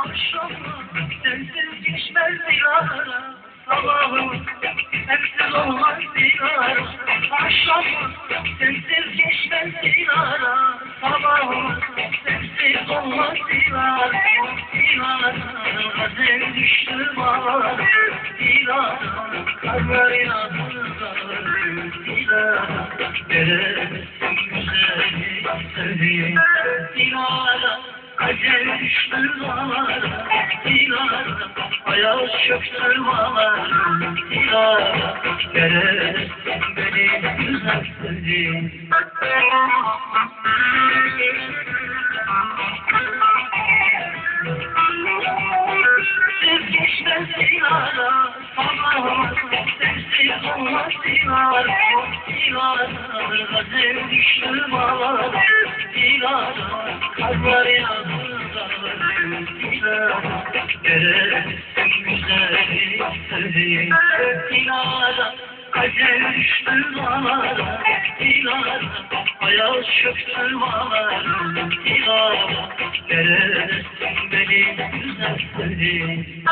Akşamı sensiz geçmez yara Sabahı sensiz olmaz yara Akşamı gazel düştü bana Yara karlar yağdı Yara veremesin güzeli sevdiğim Yara Acel düştü bana, dilara, ayağı çöktü bana, benim güzel sevdiğim. Siz olmaz dilara, dilara, gazel düştü bana, dilara, kalpler yandı dilara, veresin güzeli sevdiğim, dilara, Acel düştü bana, dilara, ayağı çöktü bana, dilara, veresin benim güzel sevdiğim.